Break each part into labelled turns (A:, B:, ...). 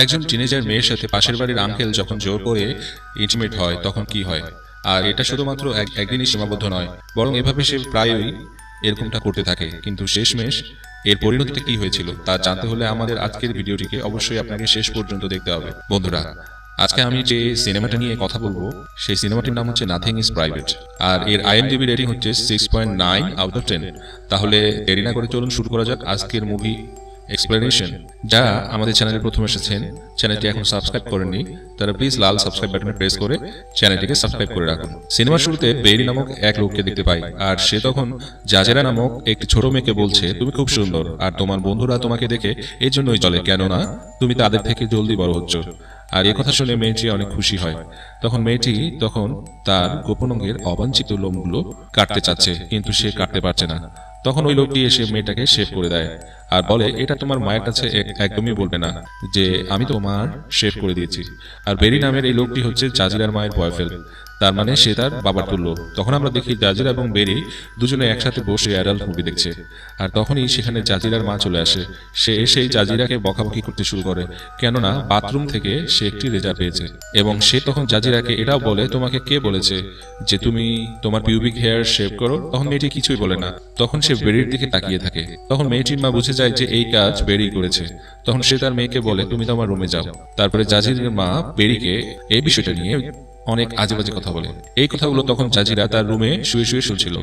A: একজন টিনেজার মেয়ের সাথে পাশের বাড়ির আঙ্কেল যখন জোর করে ইন্টিমেট হয়, তখন কি হয়? আর এটা শুধুমাত্র এক- একদিনই সীমাবদ্ধ নয়, বরং এভাবে সে প্রায়ই এরকমটা করতে থাকে। কিন্তু শেষমেশ এর পরিণতিটা কি হয়েছিল, তা জানতে হলে আমাদের আজকের ভিডিওটিকে অবশ্যই আপনাকে শেষ পর্যন্ত দেখতে হবে। বন্ধুরা, আজকে আমি যে সিনেমাটা নিয়ে কথা বলব, সেই সিনেমাটির নাম হচ্ছে নাথিং ইজ প্রাইভেট আর এর আইএমডিবি রেটিং হচ্ছে six point nine out of ten তাহলে দেরি না করে চলুন শুরু করা যাক আজকের মুভি এক্সপ্লেনেশন যা আমাদের চ্যানেলে প্রথম এসেছেন, চ্যানেলটি এখন সাবস্ক্রাইব করেননি তারা প্লিজ লাল সাবস্ক্রাইব বাটনে প্রেস করে চ্যানেলটিকে সাবস্ক্রাইব করে রাখুন। সিনেমার শুরুতে বেরি নামক এক লোককে দেখতে পাই, আর সে তখন জাজেরা নামক একটি ছোট মেয়েকে বলছে, তুমি খুব সুন্দর, আর তোমার বন্ধুরা তোমাকে দেখে এই জন্যই চলে কেননা তুমি তাদের থেকে জলদি বড় হচ্ছ। আর এ কথা শুনে মেয়েটি অনেক খুশি হয়। তখন মেয়েটি তখন তার গোপন অঙ্গের অবাঞ্ছিত লোমগুলো কাটতে চাচ্ছে, কিন্তু সে কাটতে পারছে না। তখন ওই লোকটি এসে মেয়েটাকে শেভ করে দেয়। আর বলে এটা তোমার মায়ের কাছে এক- একদমই বলবে না যে আমি তোমার শেভ করে দিয়েছি। আর বেরি নামের এই লোকটি হচ্ছে জাজিরার মায়ের বয়ফ্রেন্ড। তার মানে সে তার বাবার তুল্য। তখন আমরা দেখি জাজিরা এবং বেরি দুজনে একসাথে বসে অ্যাডাল্ট মুভি দেখছে। আর তখনই সেখানে জাজিরার মা চলে আসে। সে এসেই জাজিরাকে বকাবকি করতে শুরু করে। কেননা বাথরুম থেকে সে একটি রেজা পেয়েছে। এবং সে তখন জাজিরাকে এটাও বলে, তোমাকে কে বলেছে যে তুমি তোমার পিউবিক হেয়ার শেভ করো? তখন মেয়েটি কিছুই বলে না। তখন সে বেরির দিকে তাকিয়ে থাকে। তখন মেয়েটির মা বুঝে যায় যে এই কাজ বেরি করেছে। তখন সে তার মেয়েকে বলে, তুমি তোমার রুমে যাও। তারপরে জাজির মা বেরিকে এই বিষয়টা নিয়ে অনেক আজে বাজে কথা বলে। এই কথাগুলো তখন জাজিরা তার রুমে শুয়ে শুয়ে শুনছিল।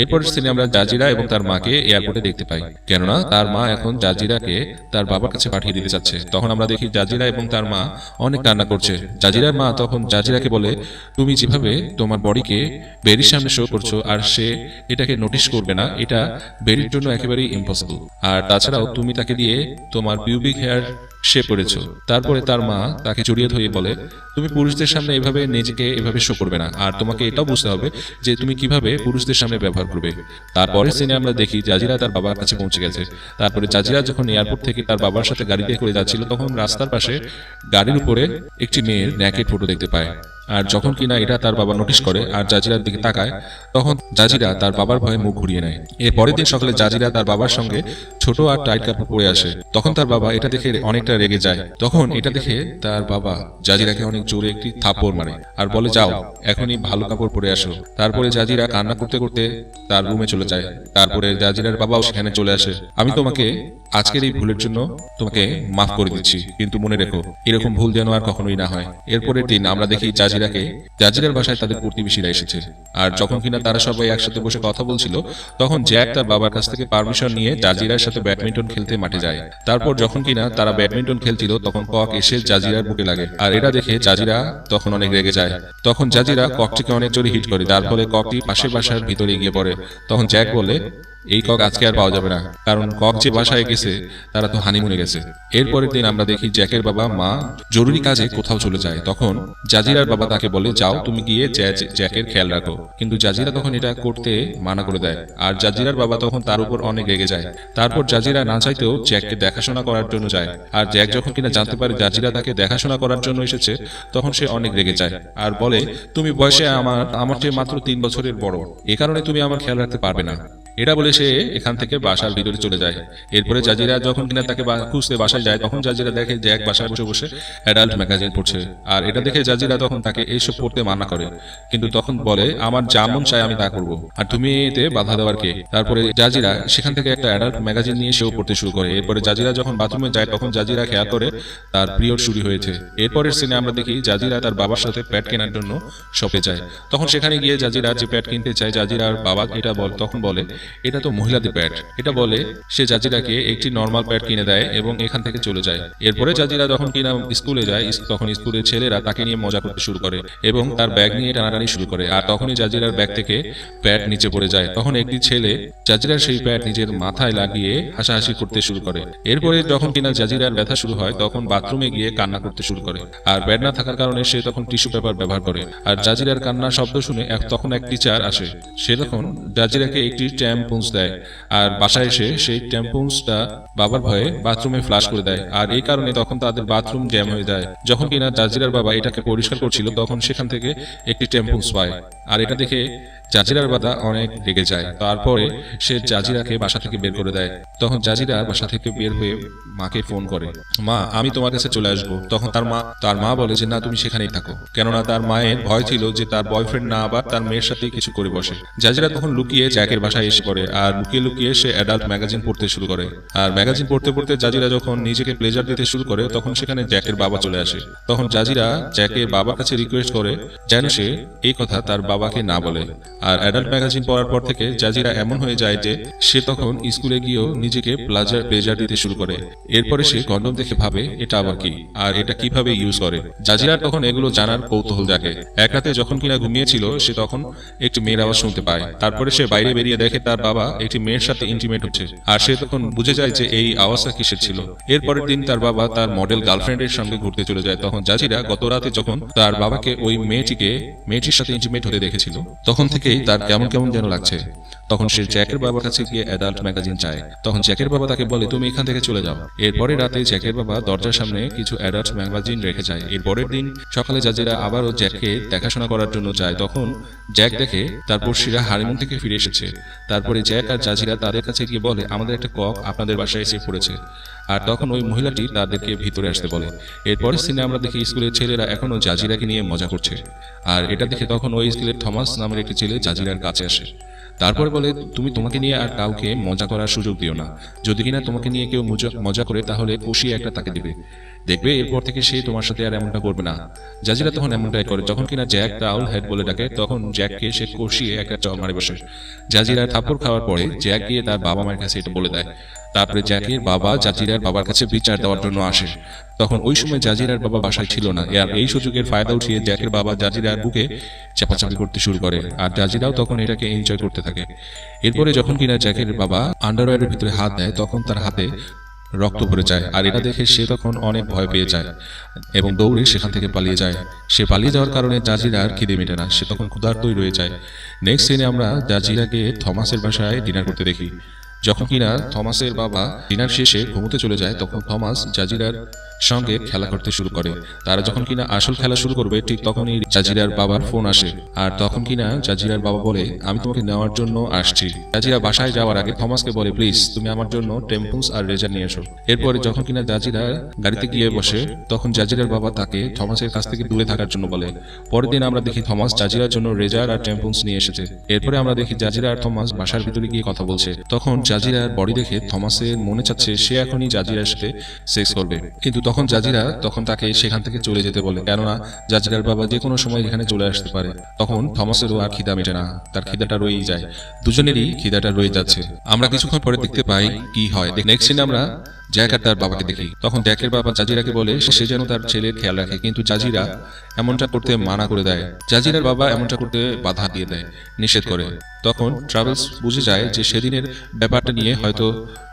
A: এরপর সিনে আমরা জাজিরা এবং তার মাকে এয়ারপোর্টে দেখতে পাই। কেননা তার মা এখন জাজিরাকে তার বাবার কাছে পাঠিয়ে দিতে চাচ্ছে। তখন আমরা দেখি জাজিরা এবং তার মা অনেক কান্না করছে। জাজিরার মা তখন জাজিরাকে বলে তুমি যেভাবে তোমার বডিকে বেরির সামনে শো করছ আর সে এটাকে নোটিশ করবে না এটা বেরির জন্য একেবারেই ইম্পসিবল আর তাছাড়াও তুমি তাকে দিয়ে তোমার পিউবিক হেয়ার সে পড়েছ। তারপরে তার মা তাকে জড়িয়ে ধরিয়ে বলে তুমি পুরুষদের সামনে এভাবে নিজেকে এভাবে শো করবে না। আর তোমাকে এটাও বুঝতে হবে যে তুমি কীভাবে পুরুষদের সামনে ব্যবহার করবে। তারপরে সিনে আমরা দেখি জাজিরা তার বাবার কাছে পৌঁছে গেছে। তারপরে জাজিরা যখন এয়ারপোর্ট থেকে তার বাবার সাথে গাড়িতে করে যাচ্ছিল তখন রাস্তার পাশে গাড়ির উপরে একটি মেয়ের ন্যাকের ফটো দেখতে পায়। আর যখন কিনা এটা তার বাবা নোটিশ করে আর জাজিরার দিকে তাকায়, তখন জাজিরা তার বাবার ভয়ে মুখ ঘুরিয়ে নেয়। এর পরের দিন সকালে জাজিরা তার বাবার সঙ্গে ছোট আর টাইট কাপড় পরে আসে। তখন তার বাবা এটা দেখে অনেকটা রেগে যায়। তখন এটা দেখে তার বাবা জাজিরাকে অনেক জোরে একটি থাপ্পড় মারে আর বলে, যাও, এখনই ভালো কাপড় পরে আসো। তারপরে জাজিরা কান্না করতে করতে তার রুমে চলে যায়। তারপরে জাজিরার বাবাও সেখানে চলে আসে। আমি তোমাকে আজকের এই ভুলের জন্য তোমাকে মাফ করে দিচ্ছি। কিন্তু মনে রেখো, এরকম ভুল যেন আর কখনোই না হয়। এরপরের দিন আমরা দেখি জাজিরাকে, জাজিরার বাসায় তাদের প্রতিবেশীরা এসেছে। আর যখন কিনা তারা সবাই একসাথে বসে কথা বলছিল, তখন জ্যাক তার বাবার কাছ থেকে পারমিশন নিয়ে জাজিরার সাথে ব্যাডমিন্টন খেলতে মাঠে যায়। তারপর যখন কিনা তারা ব্যাডমিন্টন খেলছিল, তখন কক এসে জাজিরার বুকে লাগে। আর এটা দেখে জাজিরা তখন অনেক রেগে যায়। তখন জাজিরা ককটিকে অনেক জোরে হিট করে, যার ফলে ককটি পাশের বাসার ভিতরে গিয়ে পড়ে। তখন জ্যাক বলে এই কক আজকে আর পাওয়া যাবে না। কারণ কক যে বাসায় গেছে, তারা তো হানিমুনে গেছে। এরপরের দিন আমরা দেখি জ্যাকের বাবা, মা জরুরি কাজে কোথাও চলে যায়। তখন জাজিরার বাবা তাকে বলে, যাও তুমি গিয়ে জ্যা- জ্যাকের খেয়াল রাখো। কিন্তু জাজিরা তখন এটা করতে মানা করে দেয়। আর জাজিরার বাবা তখন তার উপর অনেক রেগে যায়। তারপর জাজিরা না চাইতেও জ্যাককে দেখাশোনা করার জন্য যায়। আর জ্যাক যখন কিনা জানতে পারে জাজিরা তাকে দেখাশোনা করার জন্য এসেছে, তখন সে অনেক রেগে যায়। আর বলে, তুমি বয়সে আমার আমার চেয়ে মাত্র তিন বছরের বড়। এ কারণে তুমি আমার খেয়াল রাখতে পারবে না। এটা বলে সে এখান থেকে বাসার ভিতরে চলে যায়। এরপরে জাজিরা যখন কিনা তাকে খুঁজতে বাসায় যায়, তখন জাজিরা দেখে যে এক বাসায় বসে বসে অ্যাডাল্ট ম্যাগাজিন পড়ছে। আর এটা দেখে জাজিরা তখন তাকে এইসব পড়তে মানা করে। কিন্তু তখন বলে, আমার যেমন চাই আমি তা করব। আর তুমি এতে বাধা দেওয়ার কে? তারপরে জাজিরা সেখান থেকে একটা অ্যাডাল্ট ম্যাগাজিন নিয়ে সেও পড়তে শুরু করে। এরপরে জাজিরা যখন বাথরুমে যায়, তখন জাজিরা খেয়াল করে তার পিরিয়ড শুরু হয়েছে। এরপরের সিনে আমরা দেখি জাজিরা তার বাবার সাথে প্যাড কেনার জন্য শপে যায়। তখন সেখানে গিয়ে জাজিরা যে প্যাড কিনতে চায়, জাজিরার বাবা এটা বল তখন বলে এটা তো মহিলাদের প্যাড এটা বলে, সে জাজিরাকে একটি নর্মাল প্যাড কিনে দেয় এবং এখান থেকে চলে যায়। এরপরে জাজিরা যখন কিনা স্কুলে যায় তখন স্কুলের ছেলেরা তাকে নিয়ে মজা করতে শুরু করে এবং তার ব্যাগ নিয়ে টানাটানি শুরু করে। আর তখনই জাজিরার ব্যাগ থেকে প্যাড নিচে পড়ে যায়। তখন একটি ছেলে জাজিরার সেই প্যাড নিজের মাথায় লাগিয়ে হাসাহাসি করতে শুরু করে। এরপরে যখন কিনা জাজিরার ব্যথা শুরু হয়, তখন বাথরুমে গিয়ে কান্না করতে শুরু করে। আর ব্যাড না থাকার কারণে সে তখন টিস্যু পেপার ব্যবহার করে। আর জাজিরার কান্নার শব্দ শুনে তখন এক টিচার আসে। সে তখন জাজিরাকে একটি ট্যাম্পুন্স দেয়। আর বাসায় এসে সেই ট্যাম্পুন্সটা বাবার ভয়ে বাথরুমে ফ্লাশ করে দেয়। আর এই কারণে তখন তাদের বাথরুম জ্যাম হয়ে যায়। যখন কিনা জাজিরার বাবা এটাকে পরিষ্কার করছিল, তখন সেখান থেকে একটি ট্যাম্পুন্স পায়। আর এটা দেখে জাজিরার বাবা অনেক রেগে যায়। তারপরে সে জাজিরাকে বাসা থেকে বের করে দেয়। তখন জাজিরা বাসা থেকে বের হয়ে মাকে ফোন করে, মা, আমি তোমার কাছে চলে আসব। তখন তার মা তার মা বলে যে, না, তুমি সেখানেই থাকো। কেননা তার মায়ের ভয় ছিল যে তার বয়ফ্রেন্ড না আবার তার মেয়ের সাথে কিছু করে বসে। জাজিরা তখন লুকিয়ে জ্যাকের বাসায় এসে পড়ে আর লুকিয়ে লুকিয়ে সে অ্যাডাল্ট ম্যাগাজিন পড়তে শুরু করে। আর ম্যাগাজিন পড়তে পড়তে জাজিরা যখন নিজেকে প্লেজার দিতে শুরু করে, তখন সেখানে জ্যাকের বাবা চলে আসে। তখন জাজিরা জ্যাকের বাবার কাছে রিকোয়েস্ট করে, যেন সে এই কথা তার বাবাকে না বলে। আর অ্যাডাল্ট ম্যাগাজিন পড়ার পর থেকে জাজিরা এমন হয়ে যায় যে সে তখন স্কুলে গিয়েও নিজেকে প্লাজার প্লেজার দিতে শুরু করে। এরপরে সে কন্ডম দেখে ভাবে, এটা আবার কি? আর এটা কীভাবে ইউজ করে? জাজিরার তখন এগুলো জানার কৌতূহল জাগে। এক রাতে যখন কিনা ঘুমিয়েছিল, সে তখন একটি মেয়ের আওয়াজ শুনতে পায়। তারপরে সে বাইরে বেরিয়ে দেখে তার বাবা একটি মেয়ের সাথে ইন্টিমেট হচ্ছে। আর সে তখন বুঝে যায় যে এই আওয়াজটা কিসের ছিল। এরপরের দিন তার বাবা তার মডেল গার্লফ্রেন্ডের সঙ্গে ঘুরতে চলে যায়। তখন জাজিরা গত রাতে যখন তার বাবাকে ওই মেয়েটিকে, মেয়েটির সাথে ইন্টিমেট হতে দেখেছিল, তখন থেকেই তার কেমন কেমন যেন লাগছে। তখন সে জ্যাকের বাবার কাছে গিয়ে অ্যাডাল্ট ম্যাগাজিন চায়। তখন জ্যাকের বাবা তাকে বলে তুমি এখান থেকে চলে যাও। এরপরে রাতে জ্যাকের বাবা দরজার সামনে কিছু অ্যাডাল্ট ম্যাগাজিন রেখে যায়। এরপরের দিন সকালে জাজিরা আবারও জ্যাককে দেখাশোনা করার জন্য যায়। তখন জ্যাক দেখে তার পড়শিরা হারিমুন থেকে ফিরে এসেছে। তারপরে জ্যাক আর জাজিরা তাদের কাছে গিয়ে বলে আমাদের একটা কক আপনাদের বাসায় এসে পড়েছে। আর তখন ওই মহিলাটি তাদেরকে ভিতরে আসতে বলে। এরপরের সিনে আমরা দেখি স্কুলের ছেলেরা এখনও জাজিরাকে নিয়ে মজা করছে। আর এটা দেখে তখন ওই স্কুলের থমাস নামের একটি ছেলে জাজিরার কাছে আসে তারপরে বলে, তুমি তোমাকে নিয়ে আর কাউকে মজা করার সুযোগ দিও না। যদি কিনা তোমাকে নিয়ে কেউ মজা- করে, তাহলে কষিয়ে একটা তাকে দিবে। দেখবে এরপর থেকে সে তোমার সাথে আর এমনটা করবে না। জাজিরা তখন এমনটাই করে। যখন কিনা জ্যাক রাউল হেড বলে ডাকে, তখন জ্যাককে সে কষিয়ে একটা চ মারে বসে। জাজিরা থাপ্পড় খাওয়ার পরে জ্যাক গিয়ে তার বাবা মায়ের কাছে এটা বলে দেয়। তারপরে জ্যাকের বাবা জাজিরার বাবার কাছে বিচার দেওয়ার জন্য আসে। তখন ওই সময় জাজিরার বাবা বাসায় ছিল না। আর এই সুযোগের ফায়দা উঠিয়ে জ্যাকের বাবা জাজিরার বুকে চাপাচাপি করতে শুরু করে আর জাজিরাও তখন এটাকে এনজয় করতে থাকে। এরপরে যখন কিনা জ্যাকের বাবা আন্ডারওয়্যারের ভিতরে হাত দেয়, তখন তার হাতে রক্ত ভরে যায় আর এটা দেখে সে তখন অনেক ভয় পেয়ে যায় এবং দৌড়ে সেখান থেকে পালিয়ে যায়। সে পালিয়ে যাওয়ার কারণে জাজিরা আর খিদে মেটে না, সে তখন ক্ষুধার্তই রয়ে যায়। নেক্সট সিনে আমরা জাজিরাকে থমাসের বাসায় ডিনার করতে দেখি। যখন কিনা থমাসের বাবা ডিনার শেষে ঘুমোতে চলে যায় তখন থমাস জাজিরার সঙ্গে খেলা করতে শুরু করে। তারা যখন কিনা আসল খেলা শুরু করবে ঠিক তখনই জাজিরার বাবার ফোন আসে। আর তখন কিনা জাজিরার বাবা বলে আমি তোমাকে নেওয়ার জন্য আসছি। জাজিরা বাসায় যাওয়ার আগে থমাসকে বলে প্লিজ তুমি আমার জন্য টেম্পুস আর রেজার নিয়ে এসো। এরপরে যখন কিনা জাজিরা গাড়িতে গিয়ে বসে তখন জাজিরার বাবা তাকে থমাসের কাছ থেকে দূরে থাকার জন্য বলে। পরের দিন আমরা দেখি থমাস জাজিরার জন্য রেজার আর টেম্পুস নিয়ে এসেছে। এরপরে আমরা দেখি জাজিরা আর থমাস বাসার ভিতরে গিয়ে কথা বলছে। তখন জাজিরার বডি দেখে থমাসের মনে চাচ্ছে সে এখনই জাজিরার সাথে সেক্স করবে। কিন্তু তখন জাজিরা তখন তাকে সেখান থেকে চলে যেতে বলে। কেননা জাজিরার বাবা যে কোনো সময় এখানে চলে আসতে পারে। তখন থমাসেরও আর খিদা মেটে না। তার খিদাটা রয়েই যায়। দুজনেরই খিদাটা রয়ে যাচ্ছে। আমরা কিছুক্ষণ পরে দেখতে পাই কি হয়। নেক্সট সিনে আমরা জ্যাক আর তার বাবাকে দেখি। তখন জ্যাকের বাবা জাজিরাকে বলে, সে যেন তার ছেলের খেয়াল রাখে। কিন্তু জাজিরা এমনটা করতে মানা করে দেয়। জাজিরার বাবা এমনটা করতে বাধা দিয়ে দেয়, নিষেধ করে। তখন ট্রাভেলস বুঝে যায় যে সেদিনের ব্যাপারটা নিয়ে হয়তো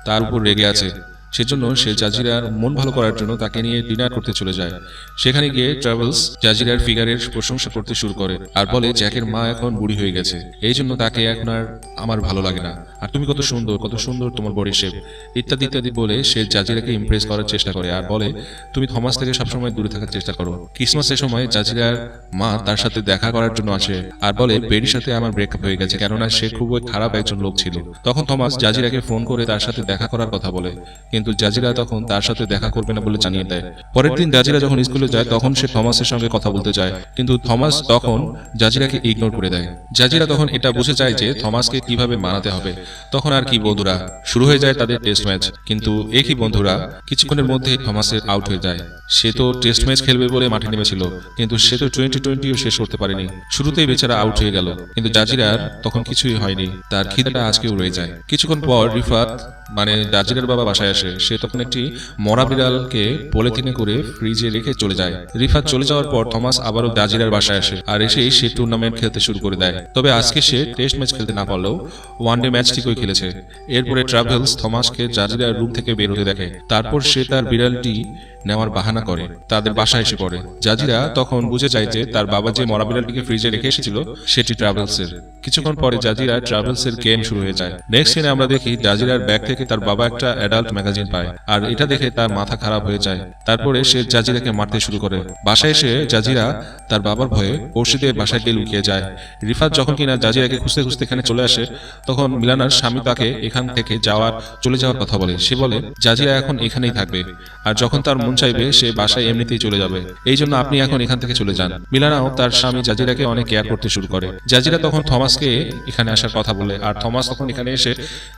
A: তার উপর রেগে আছে। সেজন্য সে জাজিরার মন ভালো করার জন্য তাকে নিয়ে ডিনার করতে চলে যায়। সেখানে গিয়ে ট্রাভেলস জাজিরার ফিগারের প্রশংসা করতে শুরু করে। আর বলে জ্যাকের মা এখন বুড়ি হয়ে গেছে। এই জন্য তাকে এখন আর আমার ভালো লাগে না। আর তুমি কত সুন্দর কত সুন্দর তোমার বডি শেপ। ইত্যাদি ইত্যাদি বলে সে জাজিরাকে ইমপ্রেস করার চেষ্টা করে আর বলে, তুমি থমাস থেকে সবসময় দূরে থাকার চেষ্টা করো। ক্রিসমাসের সময় জাজিরার মা তার সাথে দেখা করার জন্য আসে আর বলে, বেরির সাথে আমার ব্রেকআপ হয়ে গেছে, কেননা সে খুবই খারাপ একজন লোক ছিল। তখন থমাস জাজিরাকে ফোন করে তার সাথে দেখা করার কথা বলে, কিন্তু জাজিরা তখন তার সাথে দেখা করবে না বলে জানিয়ে দেয়। পরের দিন জাজিরা যখন স্কুলে যায়, তখন সে থমাসের সঙ্গে কথা বলতে যায়, কিন্তু থমাস তখন জাজিরাকে ইগনোর করে দেয়। জাজিরা তখন এটা বুঝে যায় যে থমাসকে কীভাবে মানাতে হবে। তখন আর কি বন্ধুরা, শুরু হয়ে যায় তাদের টেস্ট ম্যাচ কিন্তু একই বন্ধুরা কিছুক্ষণের মধ্যে থমাসের আউট হয়ে যায়। সে তো টেস্ট ম্যাচ খেলবে বলে মাঠে নেমেছিল, কিন্তু সে তো টোয়েন্টি টোয়েন্টিও শেষ করতে পারেনি। শুরুতেই বেচারা আউট হয়ে গেল, কিন্তু জাজিরার তখন কিছুই হয়নি, তার খিদাটা আজকেও রয়ে যায়। কিছুক্ষণ পর রিফাত মানে জাজিরার বাবা বাসায় আসে, সে তখন একটি মরা বিড়ালকে পলিথিনে করে ফ্রিজে রেখে চলে যায়। রিফাত চলে যাওয়ার পর থমাস আবারও জাজিরার বাসায় আসে আর এসেই সে টুর্নামেন্ট খেলতে শুরু করে দেয়। তবে আজকে সে টেস্ট ম্যাচ খেলতে না পারলেও ওয়ান ডে ম্যাচ ঠিকই খেলেছে। এরপরে ট্রাভেলস থমাসকে জাজিরার রুম থেকে বের হতে দেখে। তারপর সে তার বিড়ালটি নেওয়ার বাহানা করে। তাদের বাসায় এসে পড়ে। জাজিরা তখন বুঝে যায় যে তার বাবা যে মরা বিড়ালটিকে ফ্রিজে রেখে এসেছিল, সেটি ট্রাভেলসের কিছুক্ষণ পরে জাজিরা ট্রাভেলস এর গেম শুরু হয়ে যায়। নেক্সট সিনে আমরা দেখি জাজিরার ব্যাগ থেকে তার বাবা একটা অ্যাডাল্ট ম্যাগাজিন পায়, আর এটা দেখে তার মাথা খারাপ হয়ে যায়। তারপরে সে জাজিরাকে মারতে শুরু করে। বাসায় এসে জাজিরা তার বাবার ভয়ে পড়শিদের বাসায় গিয়ে লুকিয়ে যায়। রিফাত যখন কিনা জাজিরাকে খুঁজতে খুঁজতে এখানে চলে আসে, তখন মিলানার স্বামী তাকে এখান থেকে যাওয়ার, চলে যাওয়ার কথা বলে। সে বলে, জাজিরা এখন এখানেই থাকবে। আর যখন তার মন চাইবে, সে বাসায় এমনিতেই চলে যাবে। এই জন্য আপনি এখন এখান থেকে চলে যান। মিলানাও তার স্বামী জাজিরাকে অনেক কেয়ার করতে শুরু করে। জাজিরা তখন থমাসকে এখানে আসার কথা বলে আর থমাস তখন এখানে এসে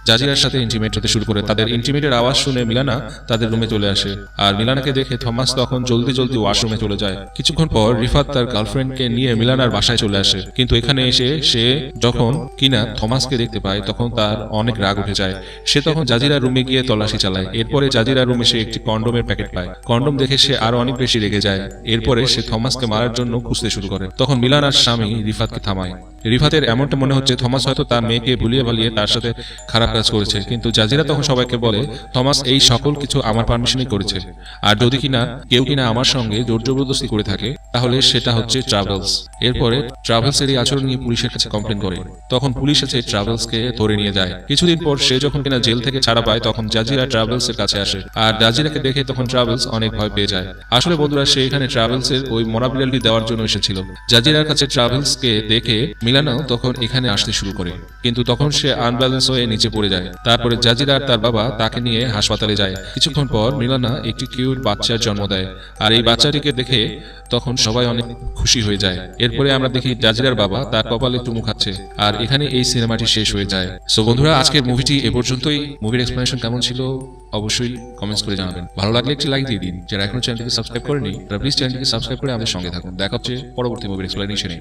A: জাজিরার সাথে ইন্টিমেট হতে শুরু করে। তাদের ইন্টিমেটের আওয়াজ শুনে মিলানা তাদের রুমে চলে আসে। আর মিলানাকে দেখে থমাস তখন জলদি জলদি ওয়াশরুমে চলে যায়। কিছুক্ষণ পর রিফাত তার গার্লফ্রেন্ডকে নিয়ে মিলানার বাসায় চলে আসে। কিন্তু এখানে এসে সে যখন কিনা থমাসকে দেখতে পায়, তখন তার অনেক রাগ উঠে যায়। সে তখন জাজিরা রুমে গিয়ে তল্লাশি চালায়। এরপরে জাজিরা রুমে সে একটি কন্ডোমের প্যাকেট পায়। কন্ডোম দেখে সে আরও অনেক বেশি রেগে যায়। এরপরে সে থমাসকে মারার জন্য খুঁজতে শুরু করে। তখন মিলানার স্বামী রিফাতকে থামায়। রিফাতের এমনটা মনে হচ্ছে, থমাস হয়তো তার মেয়েকে ভুলিয়ে ভালিয়ে তার সাথে খারাপ কাজ করেছে, কিন্তু জাজিরা তখন সবাইকে বলে, থমাস, এই সকল কিছু আমার পারমিশনই করেছে। আর যদি কিনা কেউ কিনা আমার সঙ্গে জোর জবরদস্তি করে থাকে তাহলে সেটা হচ্ছে ট্রাভেলস এরপরে ট্রাভেলস এর আচরণ নিয়ে পুলিশের কাছে কমপ্লেন করে। তখন পুলিশ এসে ট্রাভেলসকে ধরে নিয়ে যায়। কিছুদিন পর সে যখন কিনা জেল থেকে ছাড়া পায়, তখন জাজিরা ট্রাভেলস এর কাছে আসে। আর জাজিরাকে দেখে তখন ট্রাভেলস অনেক ভয় পেয়ে যায়। আসলে বন্ধুরা, সে এখানে ট্রাভেলস এর ওই মরা দেওয়ার জন্য এসেছিল। জাজিরার কাছে ট্রাভেলস কে দেখে মিলানাও তখন এখানে আসতে শুরু করে। কিন্তু তখন সে আনব্যালেন্স হয়ে নিচে পড়ে যায়। তারপরে জাজিরা আর তার বাবা তাকে নিয়ে হাসপাতালে যায়। কিছুক্ষণ পর মিলানা একটি কিউট বাচ্চার জন্ম দেয়। আর এই বাচ্চাটিকে দেখে তখন সবাই অনেক খুশি হয়ে যায়। এরপরে আমরা দেখি জাজিরার বাবা তার কপালে চুমু খাচ্ছে আর এখানে এই সিনেমাটি শেষ হয়ে যায়। সো বন্ধুরা, আজকের মুভিটি এ পর্যন্তই। মুভির এক্সপ্লেনেশন কেমন ছিল অবশ্যই কমেন্টস করে জানাবেন। ভালো লাগলে একটি লাইক দিয়ে দিন। যারা এখনও চ্যানেলটিকে সাবস্ক্রাইব করেনি, তারা প্লিজ চ্যানেলটিকে সাবস্ক্রাইব করে আমাদের সঙ্গে থাকুন। দেখা হচ্ছে পরবর্তী মুভির এক্সপ্লেনেশনে